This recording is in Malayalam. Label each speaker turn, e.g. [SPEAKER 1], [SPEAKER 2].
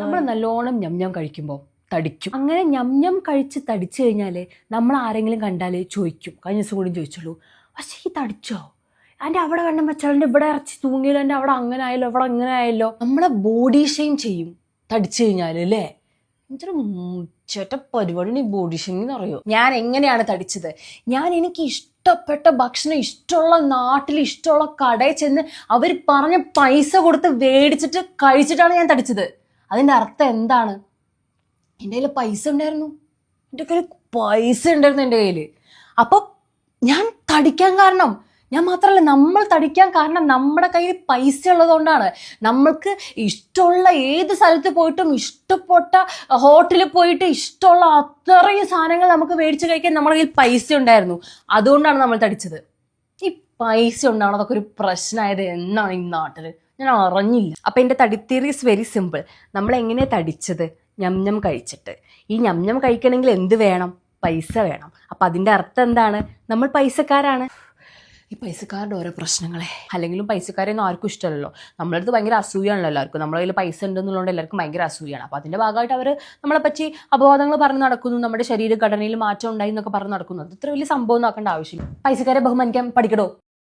[SPEAKER 1] നമ്മൾ നല്ലോണം ഞം ഞം കഴിക്കുമ്പോൾ തടിക്കും അങ്ങനെ ഞം ഞം കഴിച്ച് തടിച്ചു കഴിഞ്ഞാൽ നമ്മൾ ആരെങ്കിലും കണ്ടാൽ ചോദിക്കും കഴിഞ്ഞ ദിവസം കൂടി ചോദിച്ചുള്ളൂ പക്ഷേ ഈ തടിച്ചോ? എന്റെ അവിടെ വെണ്ണം വെച്ചാൽ ഇവിടെ ഇറച്ചി തൂങ്ങിയല്ലോ എന്റെ അവിടെ അങ്ങനെ ആയല്ലോ അവിടെ അങ്ങനെ ആയല്ലോ. നമ്മളെ ബോഡി ഷെയിം ചെയ്യും തടിച്ചു കഴിഞ്ഞാൽ അല്ലേ ചേട്ട പരിപാടി ബോഡി ഷെയിം എന്ന് അറിയോ? ഞാൻ എങ്ങനെയാണ് തടിച്ചത്? ഞാൻ എനിക്ക് ഇഷ്ടപ്പെട്ട ഭക്ഷണം ഇഷ്ടമുള്ള നാട്ടിൽ ഇഷ്ടമുള്ള കടയിൽ ചെന്ന് അവർ പറഞ്ഞ പൈസ കൊടുത്ത് മേടിച്ചിട്ട് കഴിച്ചിട്ടാണ് ഞാൻ തടിച്ചത്. അതിന്റെ അർത്ഥം എന്താണ്? എന്റെ കയ്യിൽ പൈസ ഉണ്ടായിരുന്നു. എന്റെ കയ്യിൽ പൈസ ഉണ്ടായിരുന്നു എന്റെ കയ്യിൽ അപ്പോൾ ഞാൻ തടിക്കാൻ കാരണം ഞാൻ മാത്രമല്ല നമ്മൾ തടിക്കാൻ കാരണം നമ്മുടെ കയ്യിൽ പൈസ ഉള്ളതുകൊണ്ടാണ് നമ്മൾക്ക് ഇഷ്ടമുള്ള ഏത് സ്ഥലത്ത് പോയിട്ടും ഇഷ്ടപ്പെട്ട ഹോട്ടലിൽ പോയിട്ട് ഇഷ്ടമുള്ള അത്രയും സാധനങ്ങൾ നമുക്ക് മേടിച്ച് കഴിക്കാൻ നമ്മുടെ കയ്യിൽ പൈസ ഉണ്ടായിരുന്നു. അതുകൊണ്ടാണ് നമ്മൾ തടിച്ചത്. ഈ പൈസ ഉണ്ടാവണം അതൊക്കെ ഒരു പ്രശ്നമായത് എന്നാണ് ഈ നാട്ടിൽ ഞാൻ അറിഞ്ഞില്ല. അപ്പം എന്റെ തടിത്തേറി ഇസ് വെരി സിമ്പിൾ നമ്മൾ എങ്ങനെ തടിച്ചത്? ഞം കഴിച്ചിട്ട്. ഈ ഞം ഞം കഴിക്കണമെങ്കിൽ എന്ത് വേണം? പൈസ വേണം. അപ്പം അതിന്റെ അർത്ഥം എന്താണ്? നമ്മൾ പൈസക്കാരാണ്. ഈ പൈസക്കാരുടെ ഓരോ പ്രശ്നങ്ങളെ. അല്ലെങ്കിലും പൈസക്കാരെയൊന്നും ആർക്കും ഇഷ്ടമല്ലല്ലോ. നമ്മളടുത്ത് ഭയങ്കര അസൂയാണല്ലോ എല്ലാവർക്കും. നമ്മളെ കയ്യിൽ പൈസ ഉണ്ടെന്നുള്ളതുകൊണ്ട് എല്ലാവർക്കും ഭയങ്കര അസൂയാണ് അപ്പോൾ അതിന്റെ ഭാഗമായിട്ട് അവർ നമ്മളെ പറ്റി അപവാദങ്ങൾ പറഞ്ഞ് നടക്കുന്നു. നമ്മുടെ ശരീരഘടനയിൽ മാറ്റം ഉണ്ടായി എന്നൊക്കെ പറഞ്ഞ് നടക്കുന്നു. അത് ഇത്ര വലിയ സംഭവം നോക്കേണ്ട ആവശ്യമില്ല. പൈസക്കാരെ ബഹുമാനിക്കാൻ പഠിക്കടോ?